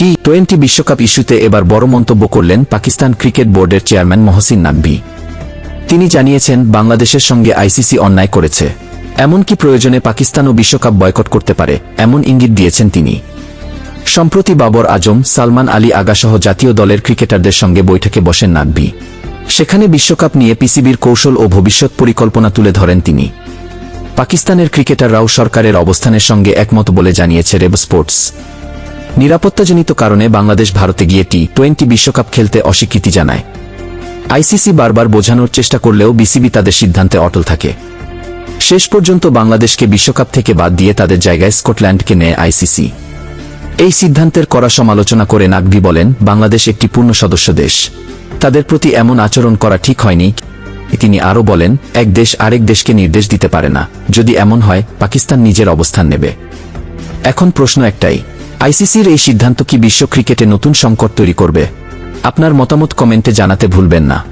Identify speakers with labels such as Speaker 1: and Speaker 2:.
Speaker 1: T twenty বিশ্বকাপ ইস্যুতে এবার বড় মন্তব্য করলেন পাকিস্তান ক্রিকেট বোর্ডের চেয়ারম্যান মহসিন নাকভি তিনি জানিয়েছেন, বাংলাদেশের সঙ্গে আইসিসি অন্যায় করেছে। এমনকি প্রয়োজনে পাকিস্তানও বিশ্বকাপ বয়কট করতে পারে, এমন ইঙ্গিত দিয়েছেন তিনি। সম্প্রতি বাবর আজম, সালমান আলী আগাসহ জাতীয় দলের ক্রিকেটারদের সঙ্গে বৈঠকে বসেন নাকভি সেখানে বিশ্বকাপ নিয়ে পিসিবির কৌশল ও ভবিষ্যৎ পরিকল্পনা তুলে ধরেন তিনি। পাকিস্তানের ক্রিকেটাররাও সরকারের অবস্থানের সঙ্গে একমত বলে জানিয়েছে রেব স্পোর্টস। নিরাপত্তাজনিত কারণে বাংলাদেশ ভারতে গিয়ে টি টোয়েন্টি বিশ্বকাপ খেলতে অস্বীকৃতি জানায়। আইসিসি বারবার বোঝানোর চেষ্টা করলেও বিসিবি তাদের সিদ্ধান্তে অটল থাকে। শেষ পর্যন্ত বাংলাদেশকে বিশ্বকাপ থেকে বাদ দিয়ে তাদের জায়গায় স্কটল্যান্ডকে নেয় আইসিসি এই সিদ্ধান্তের করা সমালোচনা করে নাকভি বলেন, বাংলাদেশ একটি পূর্ণ সদস্য দেশ। তাদের প্রতি এমন আচরণ করা ঠিক হয়নি। তিনি আরও বলেন, এক দেশ আরেক দেশকে নির্দেশ দিতে পারে না। যদি এমন হয়, পাকিস্তান নিজের অবস্থান নেবে। এখন প্রশ্ন একটাই আইসিসির এই সিদ্ধান্ত কি বিশ্ব ক্রিকেটে নতুন সংকট তৈরি করবে? আপনার মতামত কমেন্টে জানাতে ভুলবেন না।